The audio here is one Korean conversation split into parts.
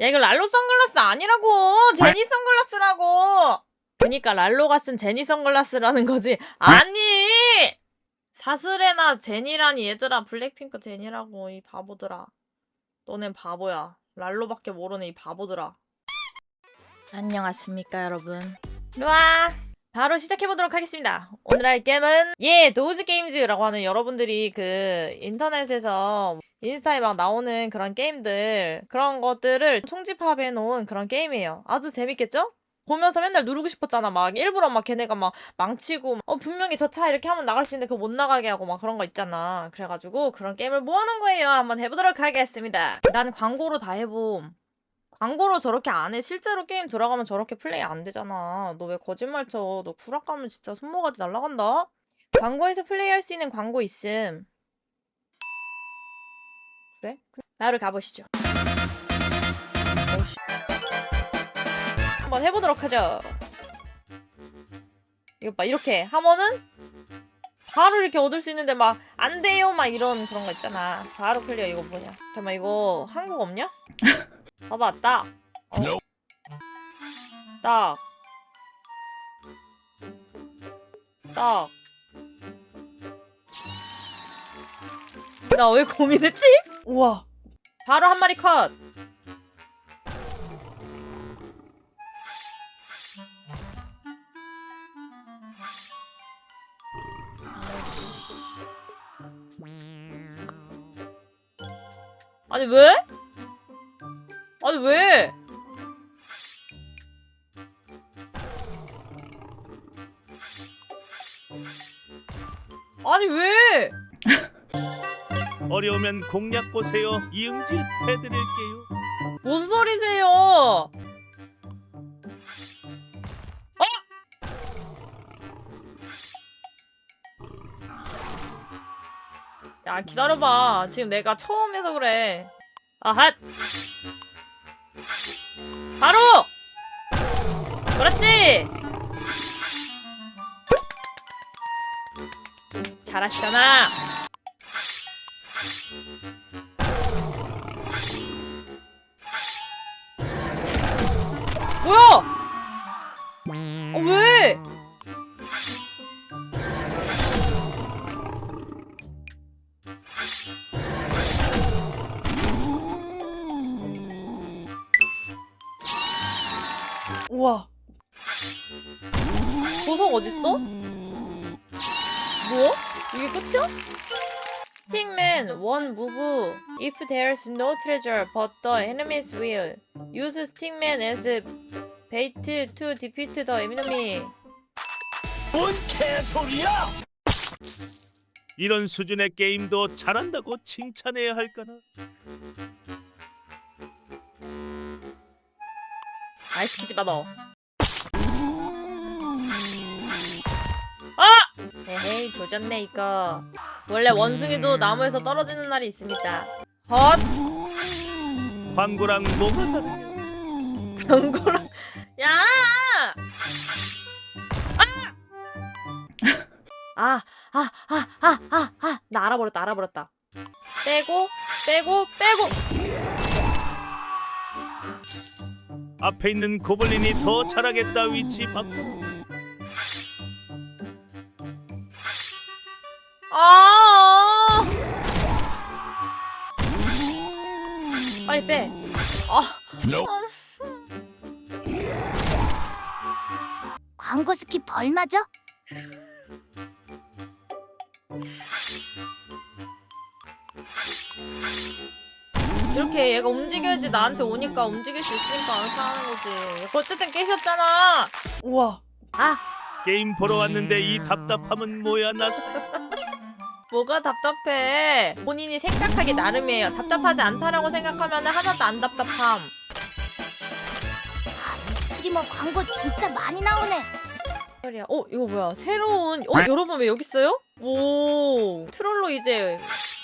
야 이거 랄로 선글라스 아니라고. 제니 선글라스라고. 그니까 랄로가 쓴 제니 선글라스라는 거지. 아니! 사스레나 제니라니 얘들아 블랙핑크 제니라고 이 바보들아. 너넨 바보야. 랄로밖에 모르는 이 바보들아. 안녕하십니까 여러분. 일로와 바로 시작해보도록 하겠습니다 오늘 할 게임은 예 도우즈 게임즈라고 하는 여러분들이 그 인터넷에서 인스타에 막 나오는 그런 게임들 그런 것들을 총집합해 놓은 그런 게임이에요. 아주 재밌겠죠? 보면서 맨날 누르고 싶었잖아. 막 일부러 막 걔네가 막 망치고 어 분명히 저 차 이렇게 하면 나갈 수 있는데 그거 못 나가게 하고 막 그런 거 있잖아. 그래가지고 그런 게임을 모아놓은 거예요. 한번 해보도록 하겠습니다. 난 광고로 다 해봄. 광고로 저렇게 안 해. 실제로 게임 들어가면 저렇게 플레이 안 되잖아. 너 왜 거짓말 쳐? 너 구락 가면 진짜 손모가지 날라간다. 광고에서 플레이할 수 있는 광고 있음. 그래? 그- 나를 가보시죠. 한번 해보도록 하죠. 이거 봐 이렇게 하면은 바로 이렇게 얻을 수 있는데 막 안 돼요 막 이런 그런 거 있잖아. 바로 클리어 이거 뭐냐? 잠깐만 이거 한국 없냐? 봐봐 딱. 어. 딱. 딱. 나 왜 고민했지? 우와. 바로 한 마리 컷. 아니 왜? 아니 왜? 아니 왜? 어려우면 공략 보세요. 이응지 해드릴게요. 뭔 소리세요? 어? 야 기다려봐 지금 내가 처음 해서 그래 아핫 바로! 그렇지! 잘하시잖아 보석 어딨어? 뭐? 이게 끝이야? Stickman one move if there's no treasure but the enemies will use Stickman as bait to defeat the enemy. 뭔 개소리야! 이런 수준의 게임도 잘한다고 칭찬해야 할까나? 아이 시키지 마 너. 에헤이 조졌네 이거. 원래 원숭이도 나무에서 떨어지는 날이 있습니다. 헛! 광고랑 뭐가 다르냐? 광고랑 야! 아! 아! 아! 아! 아! 아! 나 알아버렸다 알아버렸다. 빼고 빼고 빼고 앞에 있는 고블린이 더 잘하겠다 위치 바꿔. 아! 빨리 빼. 아. 광고 스킵 벌 맞아? 이렇게 얘가 움직여야지 나한테 오니까 움직일 수 있으니까 이렇게 하는 거지. 어쨌든 깨셨잖아. 우와. 아, 게임 보러 왔는데 이 답답함은 뭐야 나. 뭐가 답답해. 본인이 생각하기 나름이에요. 답답하지 않다라고 생각하면 하나도 안 답답함. 아, 이 스트리머 광고 진짜 많이 나오네. 소리야. 어, 이거 뭐야? 새로운. 어, 여러분 왜 여기 있어요? 오, 트롤로 이제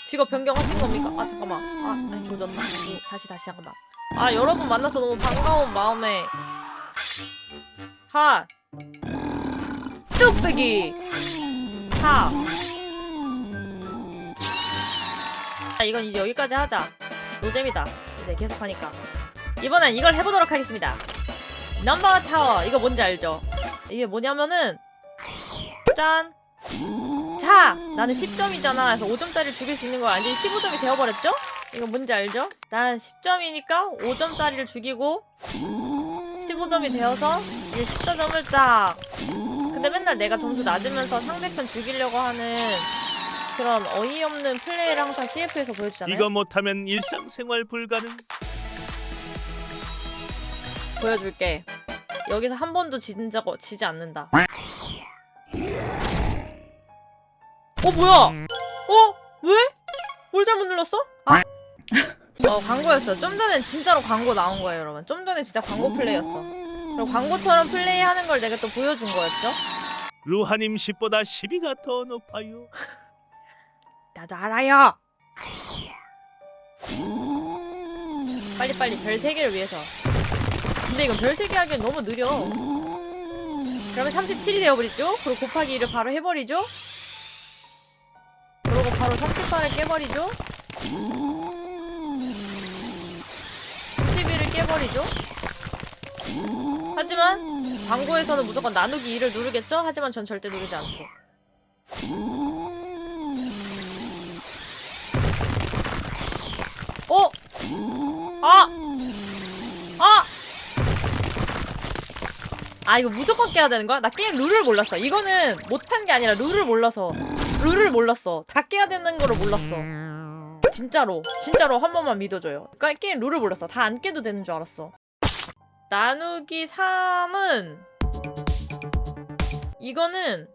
직업 변경하신 겁니까? 아, 잠깐만. 아, 아니, 조졌나? 오, 다시, 다시, 잠깐만. 아, 여러분 만나서 너무 반가운 마음에. 하. 뚝배기. 하. 이건 이제 여기까지 하자. 노잼이다. 이제 계속하니까. 이번엔 이걸 해보도록 하겠습니다. 넘버 타워 이거 뭔지 알죠? 이게 뭐냐면은 짠. 자, 나는 10점이잖아. 그래서 5점짜리 죽일 수 있는 거 완전히 15점이 되어버렸죠? 이거 뭔지 알죠? 난 10점이니까 5점짜리를 죽이고 15점이 되어서 이제 14점을 딱. 근데 맨날 내가 점수 낮으면서 상대편 죽이려고 하는 그런 어이없는 플레이를 항상 CF에서 보여주잖아요. 이거 못하면 일상생활 불가능. 보여줄게. 여기서 한 번도 지진 적 어- 지지 않는다. 어 뭐야? 어 왜? 뭘 잘못 눌렀어? 아. 어 광고였어. 좀 전엔 진짜로 광고 나온 거예요, 여러분. 좀 전에 진짜 광고 플레이였어. 그리고 광고처럼 플레이하는 걸 내가 또 보여준 거였죠. 루하님 10보다 12가 더 높아요. 나도 알아요. 빨리 빨리 별 3개를 위해서. 근데 이건 별 3개 하기엔 너무 느려. 그러면 37이 되어버리죠? 그리고 곱하기 1을 바로 해버리죠? 그러고 바로 38을 깨버리죠? 31을 깨버리죠? 하지만 광고에서는 무조건 나누기 2를 누르겠죠? 하지만 전 절대 누르지 않죠. 아! 아! 아 이거 무조건 깨야 되는 거야? 나 게임 룰을 몰랐어. 이거는 못한 게 아니라 룰을 몰라서 룰을 몰랐어. 다 깨야 되는 거를 몰랐어. 진짜로 진짜로 한 번만 믿어줘요. 그러니까 게임 룰을 몰랐어. 다 안 깨도 되는 줄 알았어. 나누기 3은 이거는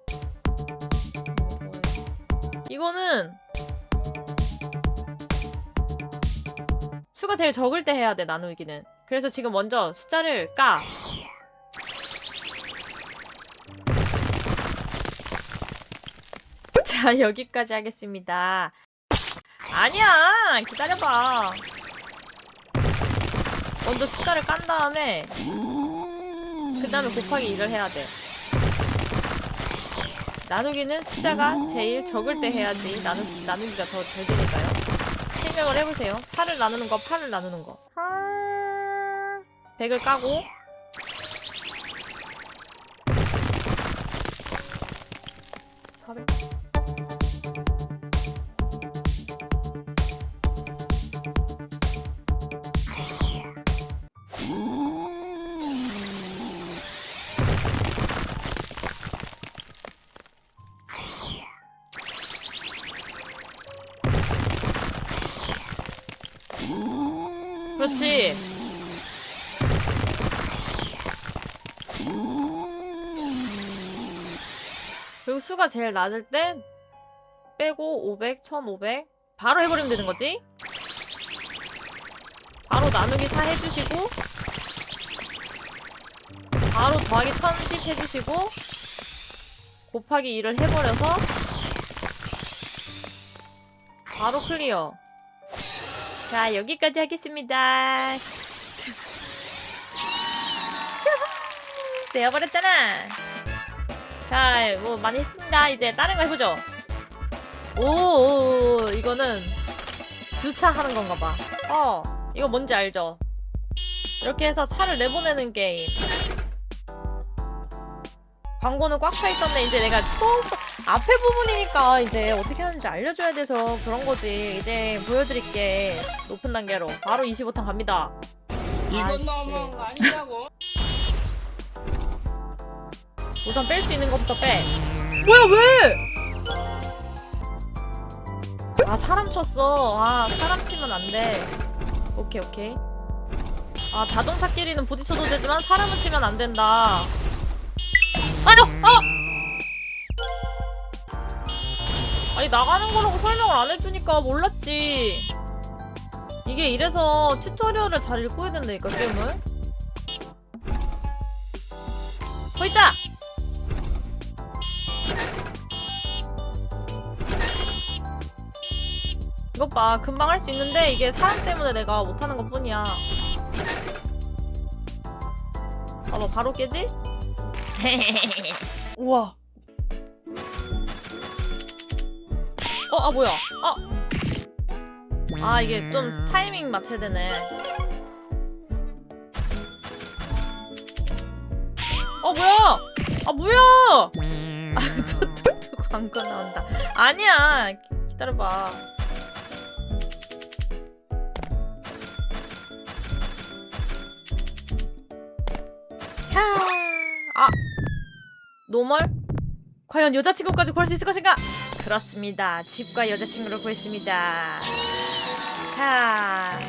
이거는 수가 제일 적을 때 해야 돼 나누기는 그래서 지금 먼저 숫자를 까 자, 여기까지 하겠습니다. 아니야! 기다려봐. 먼저 숫자를 깐 다음에, 그 다음에 곱하기 1을 해야 돼. 나누기는 숫자가 제일 적을 때 해야지 나누, 나누기가 더 잘 되니까요. 생각을 해보세요. 4를 나누는 거, 8을 나누는 거. 100을 까고, 사백. 그렇지. 그리고 수가 제일 낮을 때 빼고 500, 1500 바로 해버리면 되는 거지? 바로 나누기 4 해주시고 바로 더하기 1010 해주시고 곱하기 2를 해버려서 바로 클리어 자 여기까지 하겠습니다 되어버렸잖아 자, 뭐 많이 했습니다. 이제 다른 거 해보죠. 오, 이거는 주차하는 건가 봐. 어, 이거 뭔지 알죠? 이렇게 해서 차를 내보내는 게임. 광고는 꽉 차 있던데 이제 내가 또 앞에 부분이니까 이제 어떻게 하는지 알려줘야 돼서 그런 거지. 이제 보여드릴게. 높은 단계로. 바로 25탄 갑니다. 이건. 너무한 거 아니냐고? 우선 뺄 수 있는 것부터 빼. 뭐야 왜? 아 사람 쳤어. 아 사람 치면 안 돼. 오케이 오케이. 아 자동차끼리는 부딪혀도 되지만 사람은 치면 안 된다. 아뇨 아. 아니 나가는 거라고 설명을 안 해주니까 몰랐지. 이게 이래서 튜토리얼을 잘 읽고 해야 된다니까 게임을. 호이자. 이것 봐 금방 할 수 있는데 이게 사람 때문에 내가 못하는 것 뿐이야 봐봐 바로 깨지? 우와. 어, 아, 뭐야. 아. 아, 이게 좀 타이밍 맞춰야 되네. 어, 뭐야. 아, 뭐야. 아, 또 툴툴 광고 나온다. 아니야. 기다려봐. 노멀? 과연 여자친구까지 구할 수 있을 것인가? 그렇습니다. 집과 여자친구를 구했습니다. 하.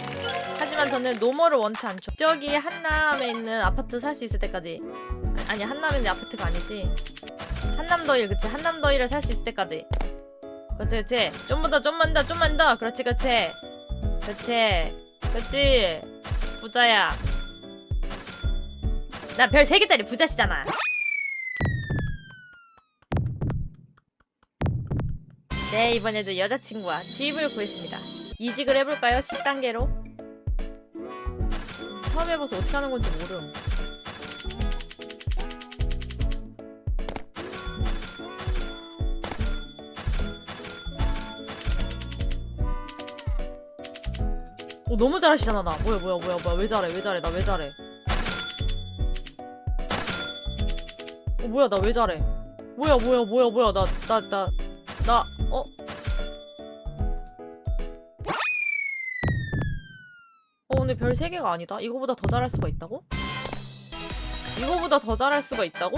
하지만 저는 노멀을 원치 않죠. 저기 한남에 있는 아파트 살 수 있을 때까지. 아니 한남에 있는 아파트가 아니지. 한남더일 그치 한남더일을 살 수 있을 때까지. 그렇지 그렇지. 좀만 더 좀만 더 좀만 더. 그렇지 그렇지. 그렇지. 그렇지. 부자야. 나 별 3개짜리 부자시잖아. 네, 이번에도 여자친구와 집을 구했습니다. 이직을 해볼까요? 10단계로? 처음 해봐서 어떻게 하는 건지 모름. 오, 너무 잘하시잖아, 나. 뭐야, 뭐야, 뭐야, 뭐야. 왜 잘해, 왜 잘해, 나 왜 잘해. 어, 뭐야, 나 왜 잘해. 뭐야, 뭐야, 뭐야, 뭐야. 나, 나, 나, 나, 어? 어 근데 별 3개가 아니다 이거보다 더 잘할 수가 있다고? 이거보다 더 잘할 수가 있다고?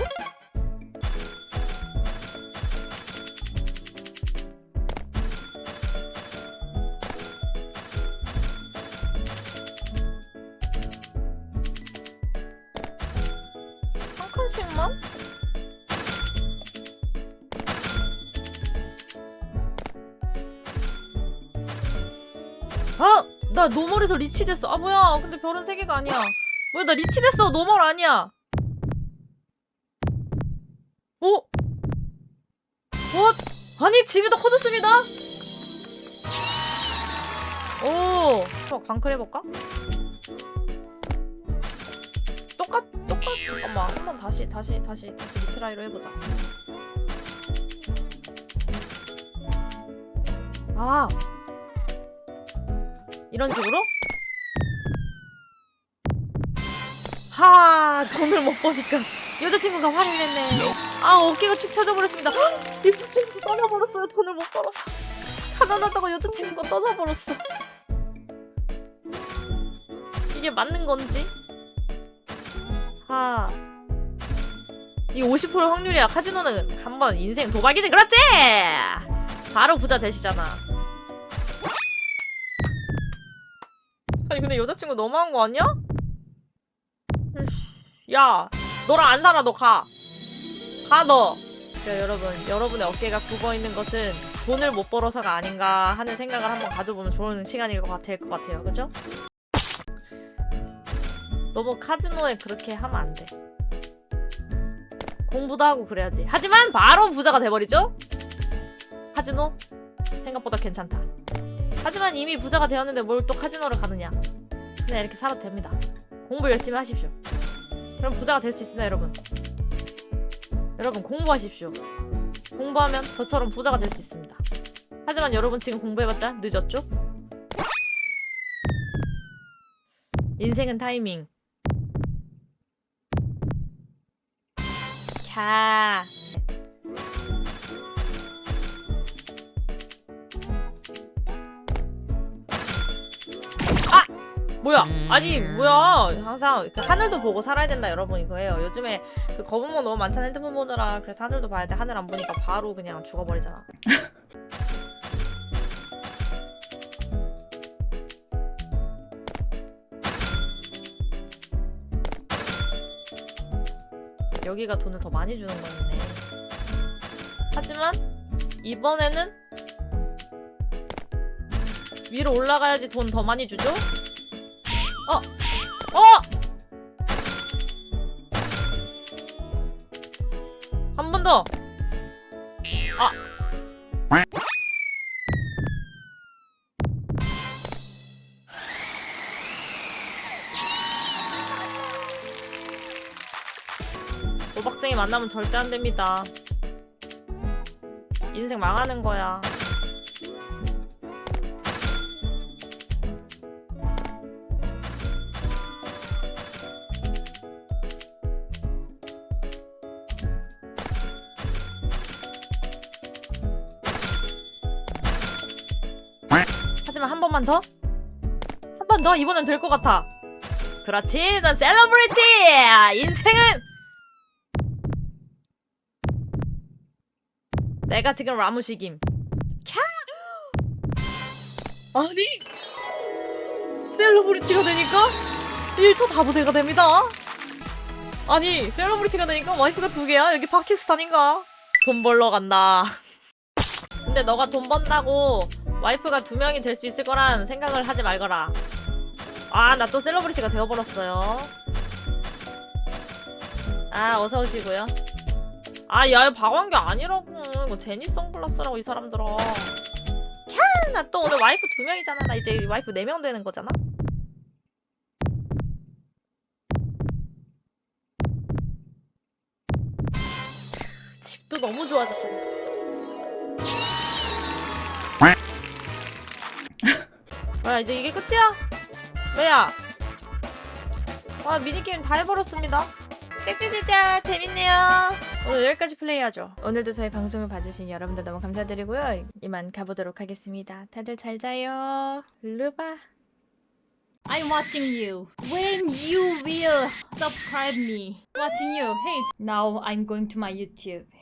나 노멀에서 리치 됐어. 아 뭐야? 근데 별은 세 개가 아니야. 뭐야? 나 리치 됐어. 노멀 아니야. 오? 어? 아니 집이 더 커졌습니다. 오. 한번 광클 해볼까? 똑같 똑같 잠깐만 한번 다시 다시 다시 다시 리트라이로 해보자. 아 이런 식으로? 하 돈을 못 버니까. 여자친구가 화를 냈네. 아 어깨가 축 처져버렸습니다. 헉, 여자친구 떠나버렸어요. 돈을 못 벌어서. 가난하다고 여자친구가 떠나버렸어. 이게 맞는 건지? 하 이게 50% 확률이야. 카지노는 한번 인생 도박이지. 그렇지! 바로 부자 되시잖아 아니 근데 여자친구 너무한 거 아니야? 야 너랑 안 살아 너 가. 가 너. 자, 여러분 여러분의 어깨가 굽어 있는 것은 돈을 못 벌어서가 아닌가 하는 생각을 한번 가져보면 좋은 시간일 것 같을 것 같아요. 그죠? 너무 카지노에 그렇게 하면 안 돼. 공부도 하고 그래야지. 하지만 바로 부자가 돼버리죠? 카지노 생각보다 괜찮다. 하지만 이미 부자가 되었는데 뭘 또 카지노를 가느냐. 그냥 이렇게 살아도 됩니다. 공부 열심히 하십시오. 그럼 부자가 될 수 있습니다, 여러분. 여러분 공부하십시오. 공부하면 저처럼 부자가 될 수 있습니다. 하지만 여러분 지금 공부해봤자 늦었죠? 인생은 타이밍. 캬. 뭐야? 아니 뭐야? 항상 그 하늘도 보고 살아야 된다 여러분 이거예요. 요즘에 그 거북목 너무 많잖아 핸드폰 보느라 그래서 하늘도 봐야 돼. 하늘 안 보니까 바로 그냥 죽어버리잖아. 여기가 돈을 더 많이 주는 거네. 하지만 이번에는 위로 올라가야지 돈 더 많이 주죠? 어! 어! 한 번 더! 아! 도박쟁이 만나면 절대 안 됩니다. 인생 망하는 거야. 하지만 한 번만 더? 한 번 더? 이번엔 될 것 같아. 그렇지, 넌 셀러브리티! 인생은! 내가 지금 라무식임. 캬! 아니, 셀러브리티가 되니까 1차 다부제가 됩니다. 아니, 셀러브리티가 되니까 와이프가 두 개야? 여기 파키스탄인가? 돈 벌러 간다. 근데 너가 돈 번다고 와이프가 두 명이 될 수 있을 거란 생각을 하지 말거라. 아, 나 또 셀러브리티가 되어버렸어요. 아, 어서 오시고요. 아, 야, 박원규 아니라고. 이거 제니 선글라스라고, 이 사람들아. 캬, 나 또 오늘 와이프 두 명이잖아. 나 이제 와이프 네 명 되는 거잖아. 집도 너무 좋아졌잖아. 뭐야 이제 이게 끝이야? 왜야? 와 미니게임 다 해버렸습니다. 끝 진짜 재밌네요. 오늘 여기까지 플레이하죠. 오늘도 저희 방송을 봐주신 여러분들 너무 감사드리고요. 이만 가보도록 하겠습니다. 다들 잘 자요. 루바. I'm watching you. When you will subscribe me. Watching you. Hey, now I'm going to my YouTube.